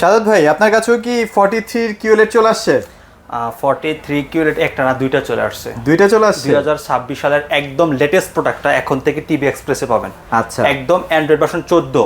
সাদাত ভাই আপনার কাছেও কি ফর্টি থ্রির কিউলেট চলে আসছে? ফর্টি থ্রি কিউরেট একটা না দুইটা চলে আসছে। দুইটা চলে আসছে? দুই হাজার ছাব্বিশ সালের একদম লেটেস্ট প্রোডাক্টটা এখন থেকে টিভি এক্সপ্রেসে পাবেন। আচ্ছা। একদম অ্যান্ড্রয়েড ভার্সন চোদ্দ।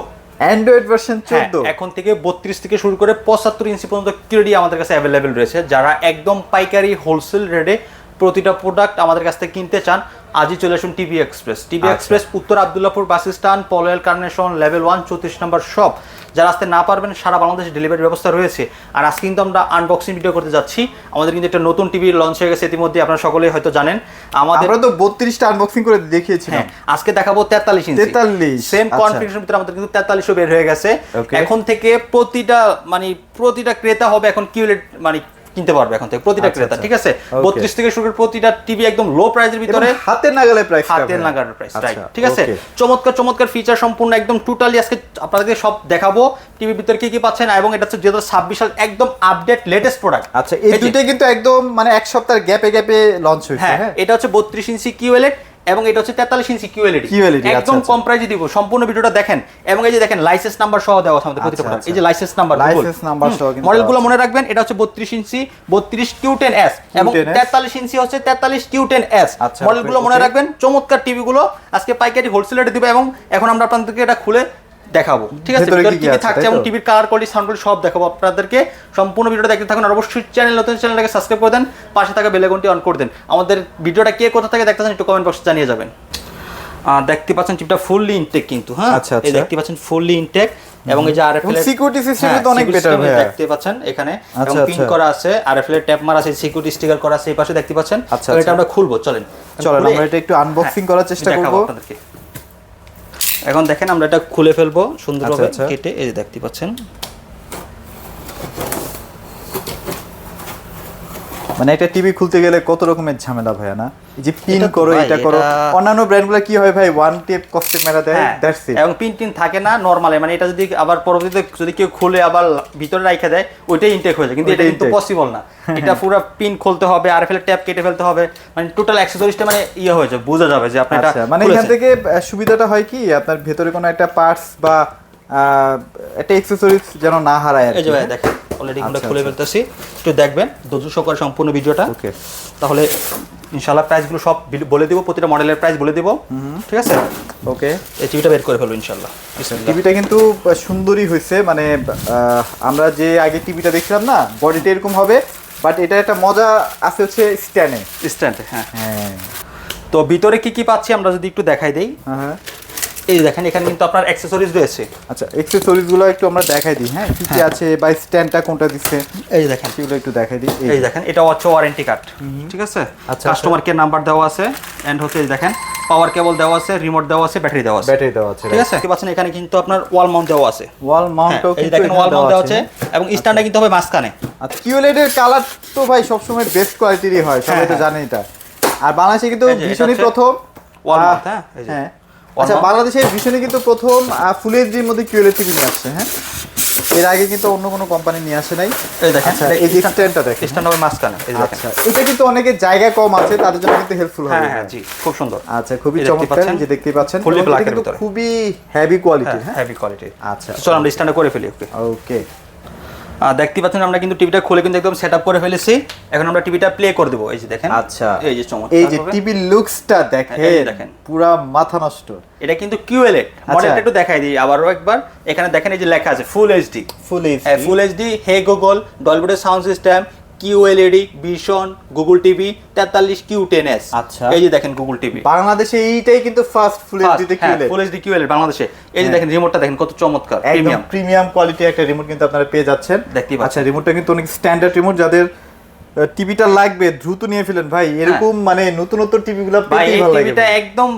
অ্যান্ড্রয়েড ভার্সন চোদ্দ? এখন থেকে বত্রিশ থেকে শুরু করে পঁচাত্তর ইঞ্চি পর্যন্ত কিউডি আমাদের কাছে অ্যাভেলেবেল রয়েছে। যারা একদম পাইকারি হোলসেল রেটে প্রতিটা প্রোডাক্ট আমাদের কাছ থেকে কিনতে চান আজই চলে আসুন টিভি এক্সপ্রেস টিভি আচ্ছা। এক্সপ্রেস উত্তর আবদুল্লাপুর বাস স্ট্যান্ড পলয়েল কার্নেশন লেভেল ওয়ান চৌত্রিশ নম্বর শপ যারা আসতে না পারবেন সারা বাংলাদেশে ডেলিভারি ব্যবস্থা রয়েছে। আর আজকে কিন্তু আমরা আনবক্সিং ভিডিও করতে যাচ্ছি। আমাদের কিন্তু একটা নতুন টিভি লঞ্চ হয়ে গেছে ইতিমধ্যে আপনারা সকলেই হয়তো জানেন। আমাদের আমরা তো বত্রিশটা আনবক্সিং করে দেখিয়েছিলাম। হ্যাঁ আজকে দেখাবো তেতাল্লিশ ইঞ্চি 43 সেম আচ্ছা। কনফিগারেশন ভিতরে আমাদের কিন্তু তেতাল্লিশও বের হয়ে গেছে। এখন থেকে প্রতিটা মানে প্রতিটা ক্রেতা হবে এখন কিউলেট মানে কিনতে পারবে এখন থেকে প্রতিটা আচ্ছা, ক্রেতা আচ্ছা। ঠিক আছে? বত্রিশ থেকে শুরু করে প্রতিটা টিভি একদম লো প্রাইসের ভিতরে হাতের নাগালে প্রাইস হাতের নাগার প্রাইস ঠিক আছে? চমৎকার চমৎকার ফিচার সম্পূর্ণ একদম টোটালি আজকে আপনাদেরকে সব দেখাবো। টিভির ভিতরে কি কি পাচ্ছেন? এবং এটা হচ্ছে দুই হাজার ছাব্বিশ সাল একদম আপডেট লেটেস্ট প্রোডাক্ট আচ্ছা এই দুইটাই কিন্তু একদম মানে এক সপ্তাহের গ্যাপে গ্যাপে লঞ্চ হয়েছে হ্যাঁ হ্যাঁ? এটা হচ্ছে বত্রিশ ইঞ্চি কিউএলএড এবং এটা হচ্ছে তেতাল্লিশ ইঞ্চি কিউএলইডি QLED, আচ্ছা, একদম আচ্ছা। কম প্রাইজে দিব সম্পূর্ণ ভিডিওটা দেখেন। এবং এই যে দেখেন লাইসেন্স নাম্বার সহ দেওয়া আছে আমাদের প্রতিটা আচ্ছা, এই। যে লাইসেন্স নাম্বার লাইসেন্স নাম্বার সহ কিন্তু মডেলগুলো মনে রাখবেন এটা হচ্ছে বত্রিশ ইঞ্চি বত্রিশ কিউ টেন এস এবং Q10S তেতাল্লিশ ইঞ্চি হচ্ছে তেতাল্লিশ কিউ টেন এস মডেলগুলো মনে রাখবেন চমৎকার টিভি গুলো। আজকে পাইকারি হোলসেলারে দিব এবং এখন আমরা আপনাদেরকে এটা খুলে দেখাবো। ঠিক আছে? ভেতরে কি কি থাকছে এবং টিভির কালার কোয়ালিটি সাউন্ড কোয়ালিটি সব দেখাবো আপনাদেরকে। সম্পূর্ণ ভিডিওটা দেখতে থাকুন আর অবশ্যই চ্যানেল নতুন চ্যানেলটাকে সাবস্ক্রাইব করে দেন পাশে থাকা বেল আইকনটি অন করে দেন। আমাদের ভিডিওটা কে কোথা থেকে দেখতেছেন একটু কমেন্ট বক্সে জানিয়ে যাবেন। দেখতে পাচ্ছেন টিপটা ফুললি ইনটেক কিন্তু হ্যাঁ? আচ্ছা, এই আচ্ছা। দেখতে পাচ্ছেন ফুললি ইনটেক এবং এই যে আরএফএল এবং security system তো অনেক better ভাইয়া। দেখতে পাচ্ছেন এখানে। এবং আচ্ছা, পিন আচ্ছা। করা আছে আরএফএল এর ট্যাপ মারা আছে সিকিউরিটি স্টিকার করা আছে এই পাশে দেখতে পাচ্ছেন। আচ্ছা, এটা। আমরা খুলবো চলেন। চলেন আমরা এটা একটু আনবক্সিং হ্যাঁ, করার চেষ্টা করব। আপনাদেরকে। এখন দেখেন আমরা এটা খুলে ফেলব সুন্দরভাবে আচ্ছা, আচ্ছা। কেটে এই যে দেখতে পাচ্ছেন মানে একটা টিভি খুলতে গেলে কত রকমের ঝামেলা ভাইয়া না? যে পিন এটা করো এটা করো। অন্যান্য ব্র্যান্ডগুলো কি হয় ভাই? ওয়ান টেপ কস্টেপ মেরা দেয় দ্যাটস ইট এবং পিন টিন থাকে না নরমালে মানে এটা যদি আবার পরবর্তীতে যদি কেউ খুলে আবার ভিতরে রাখা দেয় ওইটাই ইনটেক হয়ে যায়। কিন্তু এটা কিন্তু পসিবল না। এটা পুরো পিন খুলতে হবে আর ফেলে ট্যাপ কেটে ফেলতে হবে মানে টোটাল অ্যাক্সেসরিজটা মানে ইয়ে হয়ে যায় বোঝা যাবে যে আপনি এটা আচ্ছা মানে এখান থেকে সুবিধাটা হয় কি? আপনার ভেতরে কোনো একটা পার্টস বা একটা অ্যাকসেসরিজ যেন না হারায় আর এই যে ভাই হ্যাঁ? দেখেন। অলরেডি আমরা আচ্ছা, খুলে আচ্ছা। ফেলতেছি। একটু দেখবেন ধৈর্য সহকারে সম্পূর্ণ ভিডিওটা। ওকে। তাহলে ইনশাআল্লাহ প্রাইসগুলো সব বলে দিব প্রতিটা মডেলের প্রাইস বলে দিব। ঠিক আছে? ওকে। এই টিভিটা বের করে ফেলব ইনশাআল্লাহ। টিভিটা কিন্তু সুন্দরই হয়েছে মানে আমরা যে আগে টিভিটা দেখছিলাম না বডিটা এরকম হবে বাট এটা একটা মজা আছে হচ্ছে স্ট্যান্ডে স্ট্যান্ডে হ্যাঁ। হ্যাঁ। তো ভিতরে কি কি পাচ্ছি আমরা যদি একটু দেখাই দেই। হ্যাঁ। এই দেখেন এখানে কিন্তু আপনার অ্যাক্সেসরিজ রয়েছে। আচ্ছা অ্যাক্সেসরিজগুলো একটু আমরা দেখাই দিই হ্যাঁ? কি কি আছে বা স্ট্যান্ডটা কোনটা দিচ্ছে? এই দেখেন। সেগুলো একটু দেখাই দিই এই দেখেন এটা হচ্ছে ওয়ারেন্টি কার্ড ঠিক আছে? আচ্ছা, কাস্টমার কেয়ার নাম্বার দেওয়া আছে এন্ড হচ্ছে এই দেখেন পাওয়ার কেবল দেওয়া আছে রিমোট দেওয়া আছে ব্যাটারি দেওয়া আছে। ব্যাটারি দেওয়া আছে ঠিক আছে? দেখতে পাচ্ছেন এখানে কিন্তু আপনার ওয়াল মাউন্ট দেওয়া আছে। ওয়াল হ্যাঁ, মাউন্টও এই দেখেন ওয়াল মাউন্ট দেওয়া আছে। এবং স্ট্যান্ডটা কিন্তু হবে মাঝখানে। আচ্ছা কিউএলএড এর কালার তো ভাই সবসময় বেস্ট কোয়ালিটিরই হয় সবাই হ্যাঁ, তো হ্যাঁ। জানে এটা। আর বাংলাদেশে কিন্তু ভীষণই প্রথম। আহ, mount, হ্যাঁ, হ্যাঁ আচ্ছা বাংলাদেশের ভীষণই কিন্তু প্রথম ফুল এইচডির মধ্যে কিউএলএড টিভি নিয়ে আসছে হ্যাঁ? এর আগে কিন্তু অন্য কোনো কোম্পানি নিয়ে আসে নাই। এই দেখেন আচ্ছা এই যে স্ট্যান্ডটা দেখেন। স্ট্যান্ড হবে মাঝখানে এই আচ্ছা এটা কিন্তু অনেকের জায়গা কম আছে তাদের জন্য কিন্তু হেল্পফুল হবে। হ্যাঁ হ্যাঁ জি খুব সুন্দর। আচ্ছা খুবই দেখতে চমৎকার পাচ্ছেন? যে দেখতে পাচ্ছেন। Black এর কিন্তু। খুবই হেভি কোয়ালিটি হ্যাঁ হ্যাঁ? হেভি কোয়ালিটি আচ্ছা চলো আমরা স্ট্যান্ডে করে ফেলি ওকে ওকে দেখতে পাচ্ছেন আমরা কিন্তু টিভিটা খুলে কিন্তু একদম সেট করে ফেলেছি। এখন আমরা টিভিটা প্লে করে দেবো এই যে দেখেন। আচ্ছা। এই যে চমৎকার এই যে টিভির টিভি লুকসটা এই দেখেন দেখেন। পুরা মাথা নষ্ট। এটা কিন্তু কিউএলএ আচ্ছা। মডেলটা একটু দেখাই দিই আবারও একবার। এখানে দেখেন এই যে লেখা আছে full HD full HD full HD hey Google Dolby audio sound system QLED vision Google TV তেতাল্লিশ কিউ টেন এস আচ্ছা। এই যে দেখেন গুগল টিভি বাংলাদেশে এইটাই কিন্তু ফার্স্ট ফুল ফুল এইচডি বাংলাদেশে। এই যে হ্যাঁ। দেখেন রিমোটটা দেখেন কত চমৎকার প্রিমিয়াম প্রিমিয়াম কোয়ালিটি একটা রিমোট কিন্তু আপনারা পেয়ে যাচ্ছেন। দেখতেই পাচ্ছেন। আচ্ছা রিমোটটা কিন্তু অনেক স্ট্যান্ডার্ড রিমোট যাদের টিভিটা লাগবে দ্রুত নিয়ে ফেলেন। ভাই এরকম মানে নতুনত্ব টিভিগুলো হ্যাঁ। পেতেই ভালো লাগে। টিভিটা একদম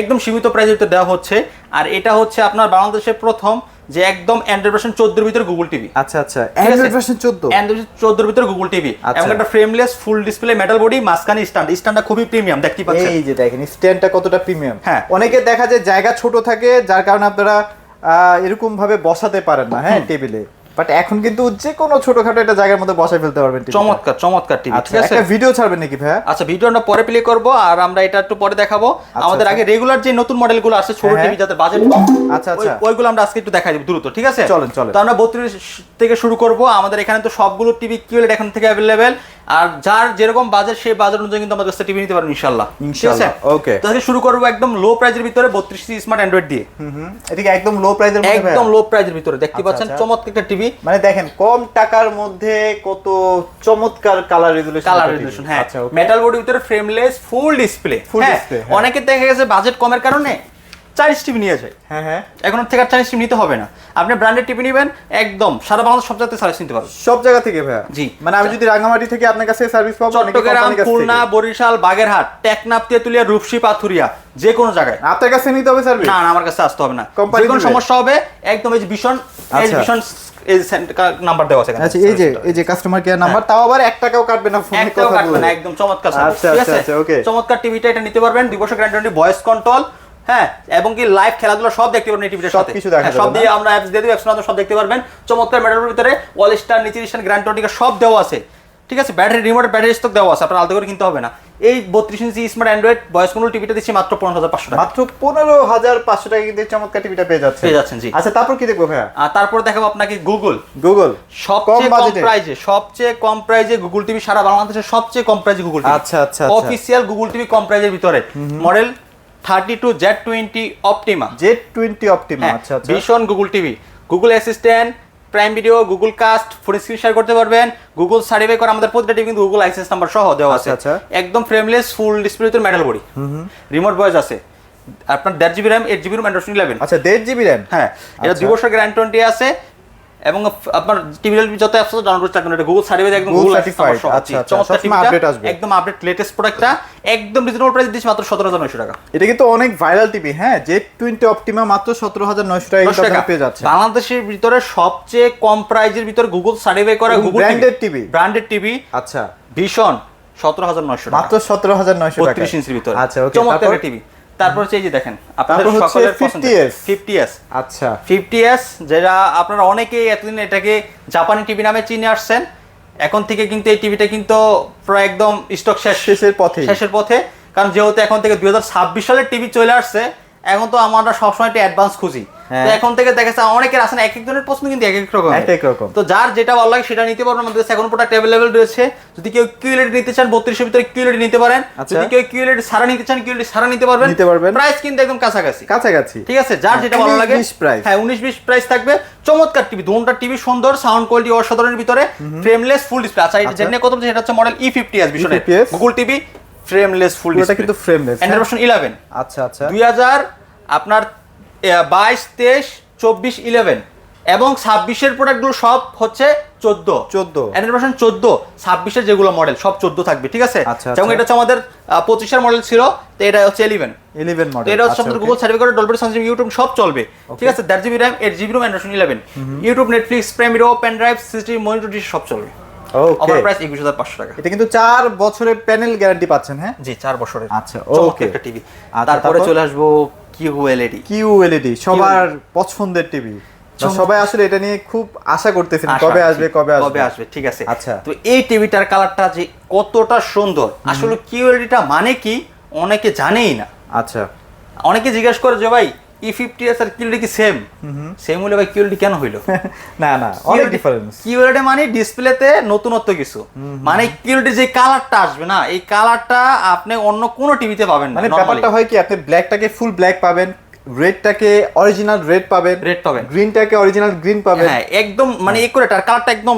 একদম সীমিত প্রাইসে দেওয়া হচ্ছে। আর এটা হচ্ছে আপনার বাংলাদেশের প্রথম যে একদম অ্যান্ড্রয়েড ভার্সন 14 এর ভিতরে গুগল টিভি আচ্ছা আচ্ছা। অ্যান্ড্রয়েড ভার্সন 14 অ্যান্ড্রয়েড 14 এর ভিতরে গুগল টিভি। এবং একটা frameless full display metal body মাঝখানে স্ট্যান্ড স্ট্যান্ডটা খুবই প্রিমিয়াম দেখতে পাচ্ছেন। এই যে দেখেন স্ট্যান্ডটা কতটা প্রিমিয়াম হ্যাঁ। অনেকে দেখা যায় জায়গা ছোট থাকে যার কারণে আপনারা আহ, এরকম ভাবে বসাতে পারেন না হ্যাঁ টেবিলে বাট এখন কিন্তু যে কোনো ছোটখাটো একটা জায়গার মধ্যে বসায় ফেলতে পারবেন চমৎকার চমৎকার টিভি আচ্ছা ঠিক আছে? একটা ভিডিও ছাড়বেন নাকি ভাইয়া? আচ্ছা ভিডিও আমরা পরে প্লে করব আর আমরা এটা একটু পরে দেখাবো। আমাদের আচ্ছা। আগে রেগুলার যে নতুন মডেলগুলো আছে ছোট টিভি যাদের বাজেট কম আচ্ছা, আচ্ছা। ওইগুলো আমরা আজকে একটু দেখাই দিব দ্রুত ঠিক আছে? চলেন, চলেন। তো আমরা বত্রিশ থেকে শুরু করব। আমাদের এখানে তো সবগুলো টিভি কিউলেট এখন থেকে অ্যাভেলেবেল আর যার যেরকম বাজেট সেই বাজেট অনুযায়ী কিন্তু আমাদের কাছে টিভি নিতে পারবেন আছে? ইনশাআল্লাহ, okay। তাহলে শুরু করব একদম লো প্রাইজের ভিতরে বত্রিশ স্মার্ট অ্যান্ড্রয়েড দিয়ে। হুম হুম। এটা একদম লো প্রাইসের মধ্যে একদম? লো প্রাইজের ভিতরে দেখতে আচ্ছা, পাচ্ছেন? আচ্ছা। চমৎকার একটা টিভি মানে দেখেন কম টাকার মধ্যে কত চমৎকার কালার রেজুলেশন কালার রেজুলেশন হ্যাঁ আচ্ছা মেটাল বডি ভিতরে frameless full display full display. অনেকে দেখা গেছে বাজেট কমের কারণে চাইনিজ টিভি নিয়ে যায় হ্যাঁ হ্যাঁ। এখন থেকে আর চাইনিজ টিভি নিতে হবে না। আপনি ব্র্যান্ডেড টিভি নেবেন একদম সারা বাংলাদেশ সব জায়গাতে সার্ভিস নিতে পারবেন। সব জায়গা থেকে ভাইয়া? জি। মানে আমি যদি রাঙামাটি থেকে আপনার কাছে সার্ভিস পাবো চট্টগ্রাম খুলনা বরিশাল বাগেরহাট টেকনাফ তেতুলিয়া রূপসী পাথুরিয়া যে কোনো জায়গায়। আপনার কাছে নিতে হবে সার্ভিস না না আমার কাছে আসতে হবে না। কোম্পানি কোনো সমস্যা হবে একদম এই ভীষণ এই আচ্ছা। ভীষণ এই নাম্বার দেওয়া আছে আচ্ছা এই যে এই যে কাস্টমার কেয়ার নাম্বার তাও আবার এক টাকাও কাটবে না ফোনে কথা কাটবে না একদম চমৎকার আচ্ছা, আচ্ছা, আছে? আচ্ছা, চমৎকার টিভিটা এটা নিতে পারবেন দুই বছর গ্যারান্টি ভয়েস কন্ট্রোল হ্যাঁ এবং কি লাইভ খেলাধুলা সব দেখতে পারবেন এই টিভিটার সাথে। হ্যাঁ, সব দিয়ে আমরা অ্যাপস দিয়ে দিই অ্যাপস সব দেখতে পারবেন। চমৎকার মেটালের ভিতরে ওয়াল স্টার নিচের স্টার গ্যারান্টি সব দেওয়া আছে। ঠিক আছে? ব্যাটারি রিমোট ব্যাটারি স্টক দেওয়া আছে আপনার আলাদা করে কিনতে হবে না। এই বত্রিশ inch smart Android voice control টিভিটা দিচ্ছি মাত্র পনেরো হাজার পাঁচশো টাকা। মাত্র পনেরো হাজার পাঁচশো টাকা কিন্তু চমৎকার টিভিটা পেয়ে যাচ্ছে পেয়ে যাচ্ছেন, জি। আচ্ছা তারপর কি দেখব ভাইয়া? আর তারপর দেখাবো আপনাকে গুগল গুগল সবচেয়ে কম প্রাইজে সবচেয়ে কম প্রাইজে গুগল টিভি সারা বাংলাদেশের সবচেয়ে কম প্রাইজে গুগল টিভি আচ্ছা, আচ্ছা, আচ্ছা। অফিসিয়াল গুগল টিভি কম প্রাইজের ভিতরে। Model thirty two Z twenty Optima. Z twenty Optima হ্যাঁ আচ্ছা আচ্ছা। ভীষণ Google TV. Google Assistant Prime Video Google Cast phone screen share করতে পারবেন। গুগল সার্টিফাই করা আমাদের প্রতিটা টিভি কিন্তু গুগল লাইসেন্স নাম্বার সহ দেওয়া আছে। আচ্ছা, আচ্ছা। একদম ফ্রেমলেস ফুল ডিসপ্লে ভিতরে মেটাল বডি রিমোট ভয়েস আছে। আপনার দেড় GB RAM eight GB ROM Android eleven আচ্ছা দেড় জিবি র্যাম হ্যাঁ এটা। দুই বছর গ্যারান্টি আছে। এবং আপনার টিভি যত অ্যাপস আছে ডাউনলোড থাকবেন এটা গুগল সার্টিফাইড একদম গুগল certified, আচ্ছা, আচ্ছা, সবসময় update আসবে। একদম আপডেট লেটেস্ট প্রোডাক্টটা একদম রিজনেবল প্রাইস দিচ্ছি মাত্র সতেরো হাজার নয়শো টাকা। এটা কিন্তু অনেক ভাইরাল টিভি হ্যাঁ? জেড টোয়েন্টি অপটিমা মাত্র সতেরো হাজার নয়শো টাকা কিন্তু 900 টাকা। আপনারা পেয়ে যাচ্ছে। বাংলাদেশের ভিতরে সবচেয়ে কম প্রাইজের ভিতরে গুগল সার্টিফাই করা Google branded TV branded TV আচ্ছা। ভীষণ সতেরো হাজার নয়শো টাকা। মাত্র সতেরো হাজার নয়শো টাকা। বত্রিশ ইঞ্চির ভিতরে। আচ্ছা ওকে চমৎকার টিভি তারপর হচ্ছে এই যে দেখেন আপনাদের সকলের 50S ফিফটি এস আচ্ছা। ফিফটি এস যেটা আপনারা অনেকেই এতদিন এটাকে জাপানি টিভি নামে চিনে আসছেন এখন থেকে কিন্তু এই টিভিটা কিন্তু প্রায় একদম স্টক শেষ শেষের পথে শেষের পথে কারণ যেহেতু এখন থেকে দুই হাজার ছাব্বিশ সালের টিভি চলে আসছে এখন তো আমরা সবসময় একটা অ্যাডভান্স খুঁজি। হ্যাঁ। তো এখন থেকে দেখা যাচ্ছে অনেকের আছে না এক একজনের পছন্দ কিন্তু এক এক রকম এক এক রকম। তো যার যেটা ভালো লাগে সেটা নিতে পারবেন আমাদের এখন প্রোডাক্ট অ্যাভেলেবেল রয়েছে। যদি কেউ কিউলেট নিতে চান বত্রিশের ভিতরে কিউলেট নিতে পারেন। আচ্ছা। যদি কেউ কিউলেট সারা নিতে চান কিউলেট সারা নিতে পারবেন। নিতে পারবেন। প্রাইস কিন্তু একদম কাছাকাছি। কাছাকাছি। ঠিক আছে? যার যেটা ভালো লাগে। 20 price। হ্যাঁ উনিশ বিশ প্রাইস থাকবে। চমৎকার টিভি দুটা টিভি সুন্দর সাউন্ড কোয়ালিটি অসাধারণের ভিতরে। ফ্রেমলেস ফুল ডিসপ্লে আচ্ছা এটা আচ্ছা। জেনে কত সেটা হচ্ছে model E fifty E50s Google TV frameless full display কিন্তু হ্যাঁ? অ্যান্ড্রয়েড ভার্সন ইলেভেন আচ্ছা আচ্ছা। দুই হাজার আপনার বাইশ তেইশ চব্বিশ ইলেভেন এবং ছাব্বিশের প্রোডাক্টগুলো সব হচ্ছে চোদ্দ। 14 অ্যান্ড্রয়েড ভার্সন চোদ্দ ছাব্বিশের যেগুলো মডেল সব চোদ্দ থাকবে ঠিক আছে? আচ্ছা, যেমন আচ্ছা। এটা হচ্ছে আমাদের পঁচিশের মডেল ছিল তো এটা হচ্ছে ইলেভেন ইলেভেন মডেল এটা হচ্ছে আপনাদের গুগল সার্ভে করে ডলবি সানস্ক্রিন ইউটিউব সব চলবে ঠিক আছে? দেড় GB RAM eight GB ROM Android eleven YouTube Netflix Prime Video pen drive CCTV monitor সব চলবে। ওকে অফার প্রাইস একুশ হাজার পাঁচশো টাকা। এটা কিন্তু চার বছরের প্যানেল গ্যারান্টি পাচ্ছেন হ্যাঁ? জি চার বছরের। আচ্ছা, okay. একটা টিভি আচ্ছা, তারপরে চলে আসব এলইডি কিউ এলইডি সবার পছন্দের টিভি সবাই আসলে এটা নিয়ে খুব আশা করতেছেন কবে আসবে কবে আসবে? কবে আসবে ঠিক আছে। আচ্ছা। তো এই টিভিটার কালারটা যে কতটা সুন্দর আসলে কিউএলডিটা মানে কি অনেকে জানেই না। আচ্ছা। অনেকে জিজ্ঞেস করে যে ভাই E fifty S R QLED কি সেম সেম হলে ভাই কিউএলডি কেন হইল? না না অনেক ডিফারেন্স কিউএলডি মানে ডিসপ্লেতে নতুনত্ব কিছু। মানে কিউএলডি যে কালারটা আসবে না এই কালারটা আপনি অন্য কোনো টিভিতে পাবেন না মানে ব্যাপারটা হয় কি আপনি ব্ল্যাকটাকে ফুল ব্ল্যাক পাবেন রেডটাকে অরিজিনাল রেড পাবেন Red পাবেন। গ্রিনটাকে অরিজিনাল গ্রিন পাবেন। হ্যাঁ একদম মানে একুরেট আর কালারটা একদম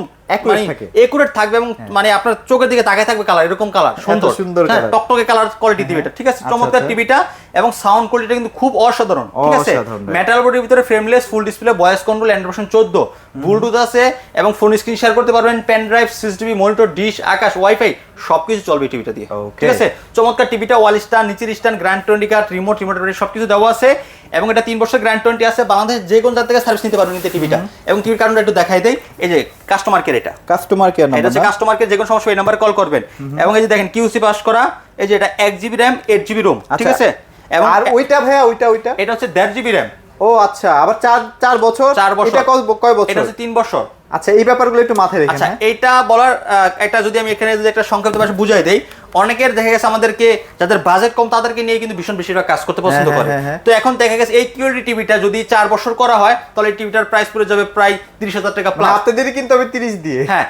একুরেট থাকবে এবং মানে আপনার চোখের দিকে তাকায় থাকবে কালার এরকম কালার সুন্দর সুন্দর। হ্যাঁ, টকটকে কালার কোয়ালিটি দিবে এটা ঠিক আছে? আচ্ছা, চমৎকার আচ্ছা। টিভিটা এবং সাউন্ড কোয়ালিটি কিন্তু খুব অসাধারণ ঠিক আছে? মেটাল বডির ভিতরে frameless full display voice control Android version 14 Bluetooth আছে এবং ফোন স্ক্রিন শেয়ার করতে পারবেন pen drive CCTV monitor dish Akash WiFi সবকিছু চলবে টিভিটা দিয়ে। ঠিক আছে? চমৎকার টিভিটা ওয়াল স্টার নিচের stand guarantee card remote remote সবকিছু দেওয়া আছে। এবং এটা তিন বছর গ্র্যান্ড টোয়েন্টি আছে। বাংলাদেশ যে কোনো জায়গা থেকে সার্ভিস নিতে পারবেন কিন্তু টিভিটা এবং টিভির কারণটা একটু দেখাই দেয় এই যে কাস্টমার কেয়ার এটা। কাস্টমার কেয়ার এটা হচ্ছে কাস্টমার কেয়ার যে কোনো সমস্যা এই নাম্বারে কল করবেন। এবং এই যে দেখেন কিউসি পাস করা এই যে এটা এক GB RAM eight GB ROM ঠিক আচ্ছা। আছে? এবং আর ওইটা ভাইয়া ওইটা ওইটা? এটা হচ্ছে দেড় জিবি র্যাম ও আচ্ছা আবার চার চার বছর? চার বছর। এটা কয়- বছর? এটা হচ্ছে তিন বছর। আচ্ছা এই ব্যাপারগুলো একটু মাথায় রেখেন আচ্ছা হ্যাঁ? এইটা বলার একটা যদি আমি এখানে যদি একটা সংক্ষিপ্ত ভাষা বুঝাই দেই অনেকের দেখা গেছে আমাদেরকে যাদের বাজেট কম তাদেরকে নিয়ে কিন্তু ভীষণ বেশিরভাগ কাজ করতে পছন্দ হ্যাঁ, করে। হ্যাঁ, হ্যাঁ। তো এখন দেখা গেছে এই কিউরিটি টিভিটা যদি চার বছর করা হয় তাহলে এই টিভিটার প্রাইস পড়ে যাবে প্রায় তিরিশ হাজার টাকা মানে প্লাস আপনাদেরই কিন্তু আমি তিরিশ দিয়ে। হ্যাঁ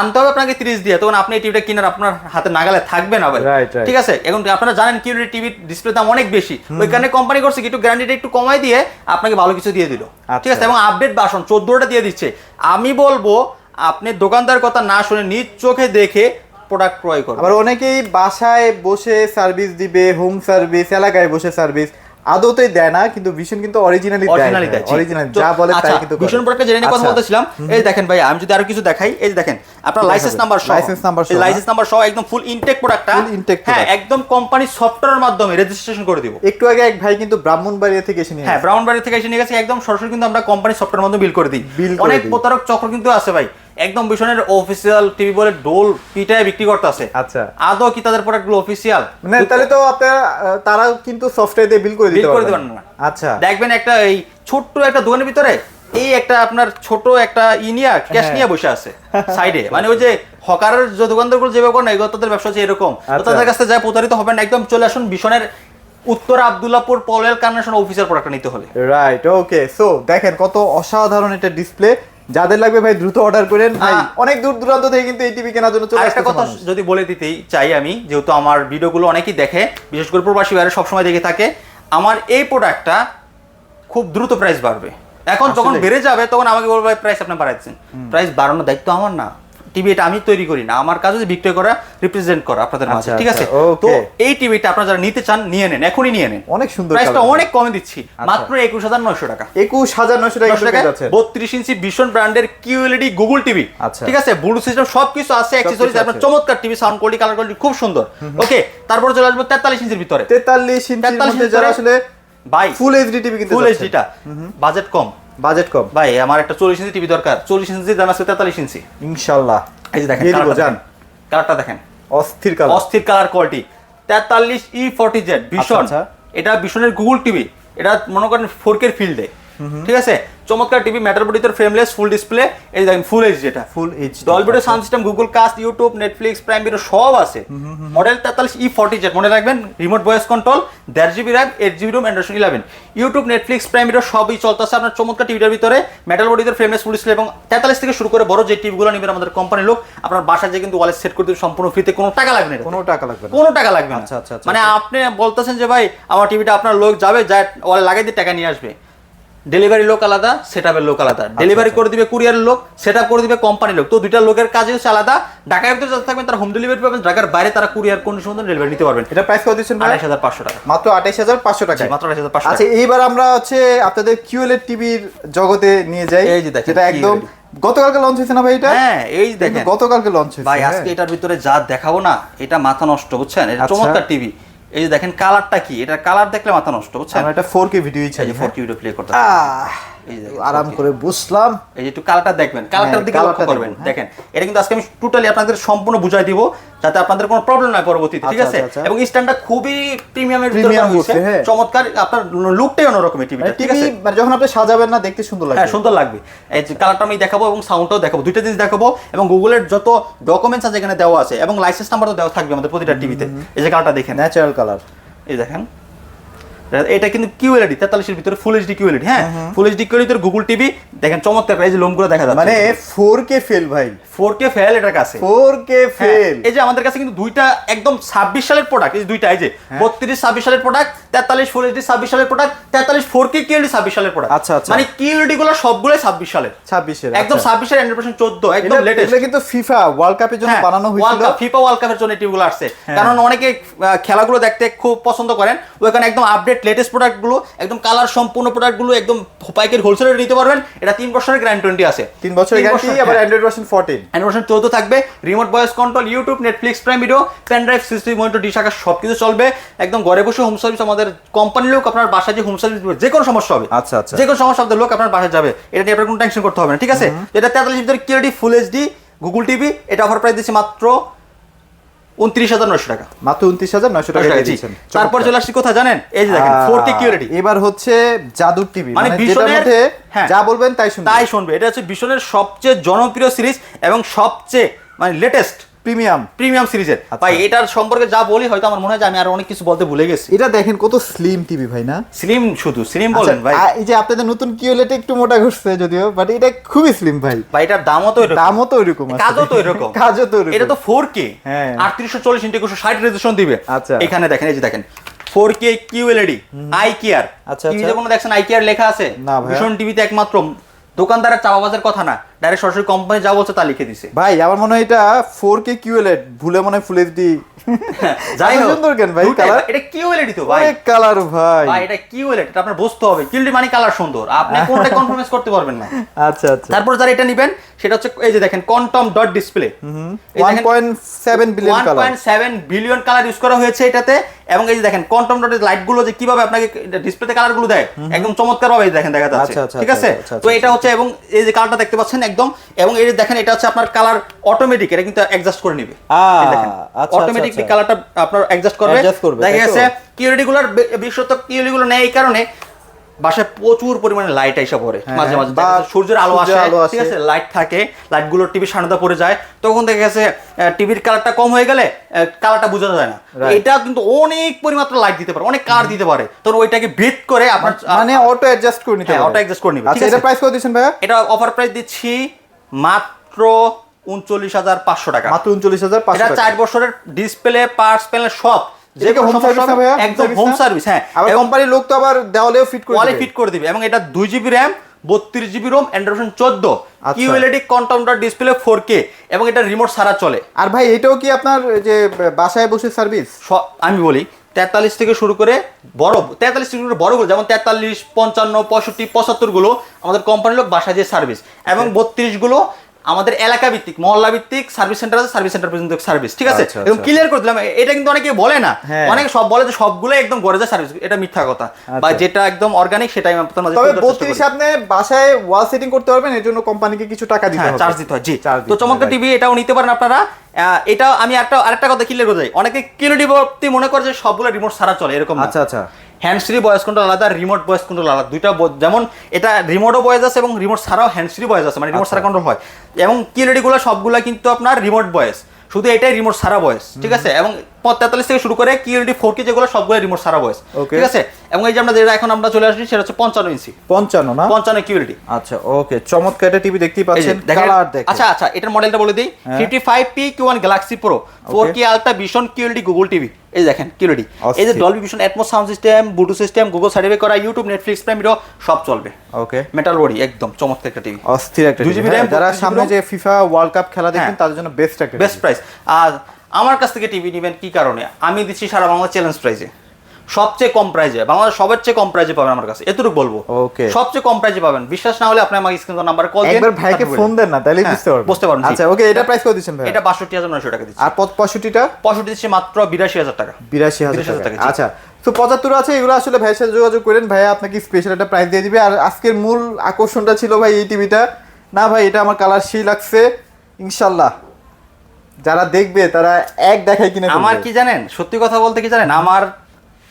আনতে হবে আপনাকে তিরিশ দিয়ে। তখন আপনি এই টিভিটা কিনার আপনার হাতে নাগালে থাকবে না ভাই. ঠিক আছে? এখন আপনারা জানেন কিউরিটি টিভির ডিসপ্লে দাম অনেক বেশি। ওইখানে কোম্পানি করছে কি একটু গ্যারান্টিটা একটু কমাই দিয়ে আপনাকে ভালো কিছু দিয়ে দিল। ঠিক আছে? আচ্ছা। এবং আপডেট বাসন চোদ্দোটা দিয়ে দিচ্ছে। আমি বলব আপনি দোকানদার কথা না শুনে নিজ চোখে দেখে প্রোডাক্ট ক্রয় করবেন আবার অনেকেই বাসায় বসে সার্ভিস দিবে হোম সার্ভিস এলাকায় বসে সার্ভিস আদৌতেই দেয় না কিন্তু ভীষণ কিন্তু অরিজিনালি অরিজিনালি দেয় অরিজিনাল যা বলে তাই আচ্ছা, কিন্তু ভীষণ প্রোডাক্টে জেনে কথা আচ্ছা। বলতেছিলাম। এই দেখেন ভাই আমি যদি আরও কিছু দেখাই এই দেখেন আপনার লাইসেন্স নাম্বার সহ License number সহ, লাইসেন্স নাম্বার সহ একদম ফুল ইনটেক প্রোডাক্টটা intake হ্যাঁ একদম কোম্পানি সফটওয়্যারের মাধ্যমে রেজিস্ট্রেশন করে দিব। একটু আগে এক ভাই কিন্তু ব্রাহ্মণবাড়িয়া থেকে এসে নিয়ে হ্যাঁ। ব্রাউনবাড়ি থেকে এসে নিয়ে গেছে একদম সরাসরি কিন্তু আমরা কোম্পানি সফটওয়্যার মাধ্যমে বিল করে দিই। অনেক প্রতারক চক্র কিন্তু আছে ভাই। একদম ভীষণের অফিসিয়াল টিভি বলে ডোল পিটায় বিক্রি করতে আছে আচ্ছা। আদৌ কি তাদের প্রোডাক্টগুলো অফিসিয়াল মানে তাহলে তো আপনারা তারাও কিন্তু সফটওয়্যার দিয়ে বিল করে দিতে করে দিবেন না। আচ্ছা। দেখবেন একটা এই ছোট্ট একটা দোকানের ভিতরে এই একটা আপনার ছোট একটা ইনিয়া ক্যাশ। নিয়ে বসে আছে সাইডে মানে ওই যে হকারের যে দোকানদারগুলো যেভাবে করে না এগুলো তাদের ব্যবসা হচ্ছে এরকম। আচ্ছা। তাদের কাছে যায় প্রতারিত হবেন না একদম চলে আসুন ভীষণের উত্তর আবদুল্লাপুর পলেল কার্নেশন অফিসার প্রোডাক্টটা নিতে হলে। রাইট ওকে সো দেখেন কত অসাধারণ একটা ডিসপ্লে যাদের লাগবে ভাই দ্রুত অর্ডার করেন। ভাই। অনেক দূর দূরান্ত থেকে কিন্তু এই টিভি কেনার জন্য চলে একটা কথা যদি বলে দিতেই চাই আমি যেহেতু আমার ভিডিওগুলো অনেকেই দেখে বিশেষ করে প্রবাসী বাইরে সবসময় দেখে থাকে আমার এই প্রোডাক্টটা খুব দ্রুত প্রাইস বাড়বে। এখন যখন বেড়ে যাবে তখন আমাকে বলবে প্রাইস আপনি বাড়াচ্ছেন প্রাইস বাড়ানোর দায়িত্ব আমার না। টিভি এটা আমি তৈরি করি না। আমার কাজ হচ্ছে বিক্রয় করা রিপ্রেজেন্ট করা আপনাদের মাঝে আচ্ছা, ঠিক আছে? আচ্ছা, তো okay. এই টিভিটা আপনারা যারা নিতে চান নিয়ে নেন এখনই নিয়ে নেন। অনেক সুন্দর প্রাইসটা অনেক কমে দিচ্ছি আচ্ছা। মাত্র একুশ হাজার নয়শো টাকা। একুশ হাজার নয়শো টাকা। বত্রিশ ইঞ্চি ভীষণ ব্র্যান্ডের কিউএলইডি গুগল টিভি। ঠিক আছে? ব্লু সিস্টেম সবকিছু আছে অ্যাক্সেসরিজ আপনার চমৎকার TV sound quality colour quality খুব সুন্দর। ওকে তারপর চলে আসব তেতাল্লিশ ইঞ্চির ভিতরে। তেতাল্লিশ ইঞ্চির 43 মধ্যে যারা আসলে ভাই ফুল এইচডি টিভি কিন্তু ফুল এইচডিটা বাজেট কম। বাজেট কম। ভাই আমার একটা চল্লিশ ইঞ্চি টিভি দরকার। চল্লিশ ইঞ্চি দাম আছে তেতাল্লিশ ইঞ্চি। ইনশাল্লাহ। এই যে দেখেন দিব, কালারটা। দেখেন। অস্থির কালার। অস্থির কালার কোয়ালিটি তেতাল্লিশ ই ফর্টি জেড ভীষণ। আচ্ছা। এটা ভীষণের গুগল টিভি। এটা মনে করেন ফোরকের ফিল্ডে ঠিক আছে? চমৎকার টিভি ম্যাটার বডিতে ফ্রেমলেস ফুল ডিসপ্লে এই দেখেন ফুল এইচ যেটা full HD Dolby audio sound system Google Cast YouTube Netflix Prime Video সব আছে। মডেল তেতাল্লিশ ই ফর্টি জেড মনে রাখবেন? রিমোট ভয়েস কন্ট্রোল দেড় GB RAM eight GB ROM Android eleven YouTube Netflix Prime Video সবই চলতেছে আপনার চমৎকার টিভিটার ভিতরে। মেটাল বডিতে ফ্রেমলেস ফুল ডিসপ্লে এবং তেতাল্লিশ থেকে শুরু করে বড় যে টিভিগুলো নেবেন আমাদের কোম্পানির লোক আপনার বাসায় যে কিন্তু ওয়ালেট সেট করে দেবে সম্পূর্ণ ফ্রিতে কোনো টাকা লাগবে না কোনো টাকা লাগবে না। কোনো টাকা লাগবে না। আচ্ছা, আচ্ছা, আচ্ছা, মানে আপনি বলতেছেন যে ভাই আমার টিভিটা আপনার লোক যাবে যায় ওয়ালে লাগাই দিয়ে টাকা নিয়ে আসবে। ডেলিভারি লোক আলাদা সেটআপের লোক আলাদা। ডেলিভারি আচ্ছা। করে দিবে কুরিয়ারের লোক সেটআপ করে দিবে কোম্পানির লোক। তো দুইটা লোকের কাজে হচ্ছে আলাদা। ঢাকার ভিতরে যারা থাকবেন তারা হোম ডেলিভারি পাবেন। ঢাকার বাইরে তারা কুরিয়ার কোন সময় ডেলিভারি নিতে পারবেন। এটা প্রাইস কত দিচ্ছেন আড়াইশ হাজার পাঁচশো টাকা। মাত্র আঠাইশ হাজার পাঁচশো টাকা মাত্র আড়াইশ হাজার পাঁচশো আচ্ছা এইবার আমরা হচ্ছে আপনাদের কিউএলএড টিভির জগতে নিয়ে যাই। এই যে দেখেন, যেটা একদম গতকালকে লঞ্চ হয়েছে না ভাই এটা? হ্যাঁ এই দেখেন। গতকালকে লঞ্চ হয়েছে ভাই হ্যাঁ। আজকে এটার ভিতরে যা দেখাবো না এটা মাথা নষ্ট বুঝছেন? এটা আচ্ছা। চমৎকার টিভি এই যে দেখেন কালারটা কি? এটা কালার দেখলে মাথা নষ্ট হচ্ছে আমরা ফোর কে ভিডিও চাই যে ফোর ভিডিও প্লে করতে আহ, এই যে আরাম করে বুঝলাম। এই যে একটু কালারটা দেখবেন কালারটার হ্যাঁ, দিকে লক্ষ্য করবেন দেখবেন, হ্যাঁ। দেখেন। এটা কিন্তু আজকে আমি টোটালি আপনাদের সম্পূর্ণ বুঝাই দিব। যাতে আপনাদের কোনো প্রবলেম না হয় পরবর্তীতে ঠিক আচ্ছা, আছে? আচ্ছা, আচ্ছা। এবং স্ট্যান্ডটা খুবই প্রিমিয়ামের ভিতরে হয়েছে হ্যাঁ। চমৎকার আপনার লুকটাই অন্যরকম টিভিটা ঠিক আছে? মানে যখন আপনি সাজাবেন না দেখতে সুন্দর লাগবে। হ্যাঁ সুন্দর লাগবে। এই যে কালারটা আমি দেখাবো এবং সাউন্ডটাও দেখাবো দুইটা জিনিস দেখাবো এবং গুগলের যত ডকুমেন্টস আছে এখানে দেওয়া আছে এবং লাইসেন্স নাম্বারও দেওয়া থাকবে আমাদের প্রতিটা টিভিতে এই যে কালারটা দেখেন। ন্যাচারাল কালার এই দেখেন। এটা কিন্তু কিউ কিউএলইডি তেতাল্লিশের ভিতরে ফুল এইচডি কিউএলইডি হ্যাঁ? Full HD QLED Google TV দেখেন চমৎকার এই যে লোমগুলো দেখা যাচ্ছে। মানে ফোর কে ফেল ভাই। ফোর কে ফেল এটার কাছে। ফোর কে হ্যাঁ, ফেল এই যে আমাদের কাছে কিন্তু দুইটা একদম ছাব্বিশ সালের প্রোডাক্ট এই দুইটা এই যে হ্যাঁ। বত্রিশ ছাব্বিশ সালের প্রোডাক্ট তেতাল্লিশ ফুল এইচডি ছাব্বিশ সালের প্রোডাক্ট তেতাল্লিশ ফোর কে কিউএলডি ছাব্বিশ সালের প্রোডাক্ট আচ্ছা, আচ্ছা। মানে কিউএলডি গুলো সবগুলোই ছাব্বিশ সালের। ছাব্বিশের একদম ছাব্বিশের হান্ড্রেড পার্সেন্ট চোদ্দ একদম লেটেস্ট কিন্তু ফিফা ওয়ার্ল্ড কাপের জন্য হ্যাঁ, বানানো হয়েছিল। ফিফা ওয়ার্ল্ড কাপের জন্য টিমগুলো আসছে। কারণ অনেকে খেলাগুলো দেখতে খুব পছন্দ করেন। ওখানে একদম আপডেট লেটেস্ট প্রোডাক্টগুলো একদম কালার সম্পূর্ণ প্রোডাক্টগুলো একদম পাইকের হোলসেলে নিতে পারবেন। এটা তিন বছরের গ্যারান্টি আছে। তিন বছরের গ্যারান্টি আবার হ্যাঁ। অ্যান্ড্রয়েড ভার্সন 14 অ্যানিমেশন চৌদ্দ থাকবে। Remote voice control YouTube Netflix Prime Video pen drive system monitor dish আকার সব কিছু চলবে। একদম ঘরে বসে হোম সার্ভিস আমাদের কোম্পানির লোক আপনার বাসায় যে হোম সার্ভিস দিবে যে কোনো সমস্যা হবে। আচ্ছা, আচ্ছা। যে কোনো সমস্যা আমাদের লোক আপনার বাসায় যাবে। এটা নিয়ে আপনার কোনো টেনশন করতে হবে না ঠিক আছে? এটা তেতাল্লিশ ভিতরে কিউরিটি ফুল এইচডি গুগল টিভি এটা অফার প্রাইস দিচ্ছি মাত্র উনত্রিশ হাজার নয়শো টাকা। মাত্র উনত্রিশ হাজার নয়শো টাকা টাকা, দিয়ে তারপর চলে আসছি কোথায় জানেন? এই যে দেখেন ফোর কে কিউরিটি এবার হচ্ছে জাদুর টিভি মানে মানে ভীষণের- হ্যাঁ। যা বলবেন তাই শুনবেন। তাই শুনবে। এটা হচ্ছে ভীষণের সবচেয়ে জনপ্রিয় সিরিজ এবং সবচেয়ে মানে লেটেস্ট প্রিমিয়াম। প্রিমিয়াম সিরিজের। আচ্ছা। ভাই এটার সম্পর্কে যা বলি হয়তো আমার মনে হয় আমি আর অনেক কিছু বলতে ভুলে গেছি। এটা দেখেন কত স্লিম টিভি ভাই না? স্লিম শুধু স্লিম বলেন আচ্ছা, ভাই এই যে আপনাদের নতুন কিওলেটে একটু মোটা ঘুরছে যদিও বাট এটা খুবই স্লিম ভাই। ভাই এটার দামও তো এরকম। দামও তো আছে। কাজও তো এরকম। কাজও তো। এটা তো ফোর কে হ্যাঁ। আটত্রিশশো চল্লিশ ইন্টু একুশো ষাট রেজুলেশন দিবে। আচ্ছা। এখানে দেখেন এই যে দেখেন four K QLED eye care আচ্ছা, আচ্ছা। কোনো দেখছেন আই কেয়ার লেখা আছে? না। ভীষণ টিভিতে একমাত্র। দোকানদারের চাপাবাজের কথা না। ডাইরেক্ট সরাসরি কোম্পানি যা বলছে তা লিখে দিছে। ভাই আমার মনে হয় এটা ফোর কে কিউএলএড ভুলে মনে হয় ফুল এইচডি যাই হোক সুন্দর কেন ভাই কালার এটা কিউএলইডি তো ভাই। কালার ভাই। ভাই এটা কিউএলইডি এটা আপনার বুঝতে হবে। কিউএলইডি মানে কালার সুন্দর। আপনি কোনটা কনফার্মেন্স করতে পারবেন না। আচ্ছা আচ্ছা। তারপর যারা এটা নেবেন সেটা হচ্ছে এই যে দেখেন quantum dot display one point seven billion colour point seven billion colour use করা হয়েছে এটাতে। এবং এই যে দেখেন কোয়ান্টাম ডটের লাইটগুলো যে কীভাবে আপনাকে ডিসপ্লেতে কালারগুলো দেয় একদম চমৎকার ভাবে দেখেন দেখা যাচ্ছে। আচ্ছা, আচ্ছা, ঠিক আছে? আচ্ছা, আচ্ছা, তো এটা হচ্ছে এবং এই যে কালারটা দেখতে পাচ্ছেন একদম এবং এই যে দেখেন এটা হচ্ছে আপনার কালার অটোমেটিক এটা কিন্তু অ্যাডজাস্ট করে নেবে অটোমেটিকলি। কালারটা আপনার অ্যাডজাস্ট করবে দেখা গেছে কিউরিগুলার বিশেষত কিউরিগুলো নেই এই কারণে বাসায় প্রচুর পরিমাণে লাইট আইসা পড়ে হ্যাঁ, মাঝে মাঝে। দেখা যাচ্ছে সূর্যের আলো আসে। ঠিক আছে লাইট থাকে লাইটগুলো টিভির সামনে পড়ে যায় তখন দেখা গেছে টিভির কালারটা কম হয়ে গেলে কালারটা বোঝা যায় না। এটা কিন্তু অনেক পরিমাত্র লাইট দিতে পারে অনেক কার দিতে পারে। তো ওইটাকে ভেদ করে আপনার মানে অটো অ্যাডজাস্ট করে নিতে হ্যাঁ, auto adjust করে নিবে, আচ্ছা এটা প্রাইস কত দিচ্ছেন ভাইয়া? এটা অফার প্রাইস দিচ্ছি মাত্র উনচল্লিশ হাজার পাঁচশো টাকা। মাত্র উনচল্লিশ হাজার পাঁচশো চার বছরের ডিসপ্লে পার্টস প্যানেল সব। হোম সার্ভিস একদম হোম সার্ভিস হ্যাঁ? কোম্পানির লোক তো আবার দেওয়ালেও ফিট করে ওয়ালে ফিট করে দিবে। এবং এটা দুই জিবি র্যাম বত্রিশ জিবি রোম অ্যান্ড্রয়েড চোদ্দ। আচ্ছা। কিউএলইডি কন্টাউন্টার ডিসপ্লে ফোর কে এবং এটা রিমোট সারা চলে। আর ভাই এটাও কি আপনার যে বাসায় বসে সার্ভিস আমি বলি তেতাল্লিশ থেকে শুরু করে বড় তেতাল্লিশ থেকে শুরু করে বড়গুলো যেমন তেতাল্লিশ পঞ্চান্ন পঁয়ষট্টি পঁচাত্তরগুলো আমাদের কোম্পানির লোক বাসায় যে সার্ভিস এবং বত্রিশগুলো আমাদের এলাকা ভিত্তিক মহল্লা ভিত্তিক সার্ভিস সেন্টার আছে সার্ভিস সেন্টার পর্যন্ত সার্ভিস ঠিক আছে? আচ্ছা, এবং আচ্ছা। ক্লিয়ার করে দিলাম এটা কিন্তু অনেকে বলে না। হ্যাঁ। অনেকে সব বলে যে সবগুলো একদম গড়ে যায় সার্ভিস এটা মিথ্যা কথা। বা আচ্ছা। যেটা একদম অর্গানিক সেটাই আমি আপনার মাঝে তবে তুলে ধরার চেষ্টা করি। বত্রিশে আপনি বাসায় ওয়াল সেটিং করতে পারবেন এর জন্য কোম্পানিকে কিছু টাকা দিতে হ্যাঁ হবে। চার্জ দিতে হয় জি। তো চমৎকার টিভি এটাও নিতে পারেন আপনারা। এটা আমি একটা আরেকটা কথা ক্লিয়ার করে যাই অনেকে কিলোটি ভর্তি মনে করে যে সবগুলো রিমোট সারা চলে এরকম আচ্ছা আচ্ছা। হ্যান্ড ফ্রি ভয়েস কন্ট্রোল আলাদা রিমোট ভয়েস কন্ট্রোল আলাদা। দুইটা যেমন এটা রিমোটও ভয়েস আছে এবং রিমোট ছাড়াও হ্যান্ডসফ্রি ভয়েস আছে মানে রিমোট আচ্ছা। ছাড়া কন্ট্রোল হয়। এবং কিলেডিগুলো সবগুলো কিন্তু আপনার রিমোট ভয়েস শুধু এটাই রিমোট সারা ভয়েস ঠিক আছে? এবং তেতাল্লিশ থেকে শুরু করে কিলোডি ফোর কে যেগুলো সবগুলো রিমোট সারা Okay. ঠিক আছে? এবং এই যে আমরা যেটা এখন আমরা চলে আসছি সেটা হচ্ছে পঞ্চান্ন ইঞ্চি পঞ্চান্ন না? পঞ্চান্ন কিউরিটি আচ্ছা ওকে চমৎকার একটা টিভি দেখতেই পাচ্ছেন কালার দেখেন। আচ্ছা আচ্ছা এটার মডেলটা বলে দিই। Fifty five P Q one Galaxy Pro four K ultra vision QLED Google TV এই দেখেন কিউএলডি এই যে। Dolby Vision Atmos sound system Bluetooth system Google certify করা ইউটিউব নেটফ্লিক্স প্রাইম ভিডিও সব চলবে। ওকে মেটাল বডি একদম চমৎকার একটা টিভি অস্থির একটা GB হ্যাঁ, যারা সামনে যে ফিফা ওয়ার্ল্ড কাপ খেলা দেখবেন হ্যাঁ। তাদের জন্য বেস্ট একটা বেস্ট প্রাইস আর আমার কাছ থেকে টিভি নেবেন কি কারণে? আমি দিচ্ছি সারা বাংলা চ্যালেঞ্জ প্রাইজে সবচেয়ে কম প্রাইজে বাংলাদেশ সবার চেয়ে কম প্রাইজে পাবেন আমার কাছে এতটুকু বলব। Okay. সবচেয়ে কম প্রাইজে পাবেন। বিশ্বাস না হলে আপনি আমাকে স্ক্রিন নাম্বার কল দিন একবার ভাইকে ফোন দেন না তাহলেই হ্যাঁ, বুঝতে পারবেন। বুঝতে পারবেন। আচ্ছা ওকে এটা প্রাইস কত দিচ্ছেন ভাই? এটা বাষট্টি হাজার নয়শো টাকা দিচ্ছি। আর পঁচ- পঁয়ষট্টিটা? পঁয়ষট্টি দিচ্ছি মাত্র বিরাশি হাজার টাকা। বিরাশি হাজার 82,000 টাকা। টাকা, আচ্ছা তো পঁচাত্তর আছে এগুলো আসলে ভাইয়ের সাথে যোগাযোগ করেন ভাইয়া আপনাকে স্পেশাল একটা প্রাইস দিয়ে দিবে। আর আজকের মূল আকর্ষণটা ছিল ভাই এই টিভিটা। না ভাই এটা আমার কালার সেই লাগছে ইনশাল্লাহ। যারা দেখবে তারা এক দেখায় কিনে আমার। কি জানেন সত্যি কথা বলতে কি জানেন আমার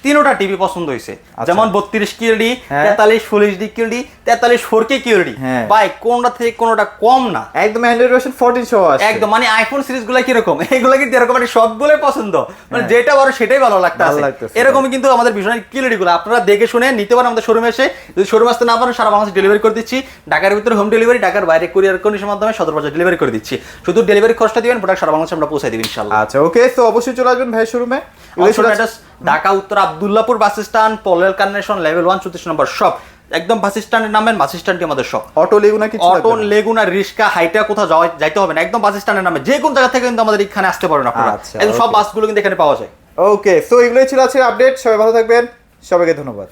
তিনোটা টিভি পছন্দ হয়েছে। আচ্ছা। যেমন বত্রিশ কিউডি হ্যাঁ। তেতাল্লিশ ফুল এইচডি কিউডি তেতাল্লিশ ফোর কে কিউডি। হ্যাঁ। ভাই কোনটা থেকে কোনটা কম না। একদম অ্যান্ড্রয়েড ভার্সন 14 সহ একদম মানে আইফোন সিরিজগুলো কীরকম? এগুলো কিন্তু এরকম মানে সবগুলোই পছন্দ। মানে হ্যাঁ। যেটা বড় সেটাই ভালো লাগতে আছে। এরকমই কিন্তু আমাদের ভীষণ কিলোডি গুলো আপনারা দেখে শুনে নিতে পারেন আমাদের শোরুমে এসে। যদি শোরুম আসতে না পারেন সারা বাংলাদেশে ডেলিভারি করে দিচ্ছি। ঢাকার ভিতরে হোম ডেলিভারি ঢাকার বাইরে কুরিয়ার কন্ডিশনের মাধ্যমে সদর বাজার ডেলিভারি করে দিচ্ছি। শুধু ডেলিভারি খরচটা দিবেন প্রোডাক্ট সারা বাংলাদেশে আমরা পৌঁছে দিবেন ইনশাল্লাহ আচ্ছা ওকে তো অবশ্যই চলে আসবেন ভাই শোরুমে ঢাকা উত্তর আবদুল্লাপুর বাস স্ট্যান্ড পলের কানেকশন লেভেল ওয়ান চৌত্রিশ নম্বর সব একদম বাস স্ট্যান্ডের নামেন বাস স্ট্যান্ডটি আমাদের সব অটো লেগুনা কিছু অটো লেগুনা রিস্কা হাইটা কোথাও যাওয়া যাইতে হবে না। একদম বাস স্ট্যান্ডের নামে। যে কোন জায়গা থেকে কিন্তু আমাদের এখানে আসতে পারেন আপনারা। আচ্ছা, একদম সব. বাসগুলো কিন্তু এখানে পাওয়া যায়। ওকে সো এগুলোই ছিল আজকের আপডেট সবাই ভালো থাকবেন। সবাইকে ধন্যবাদ।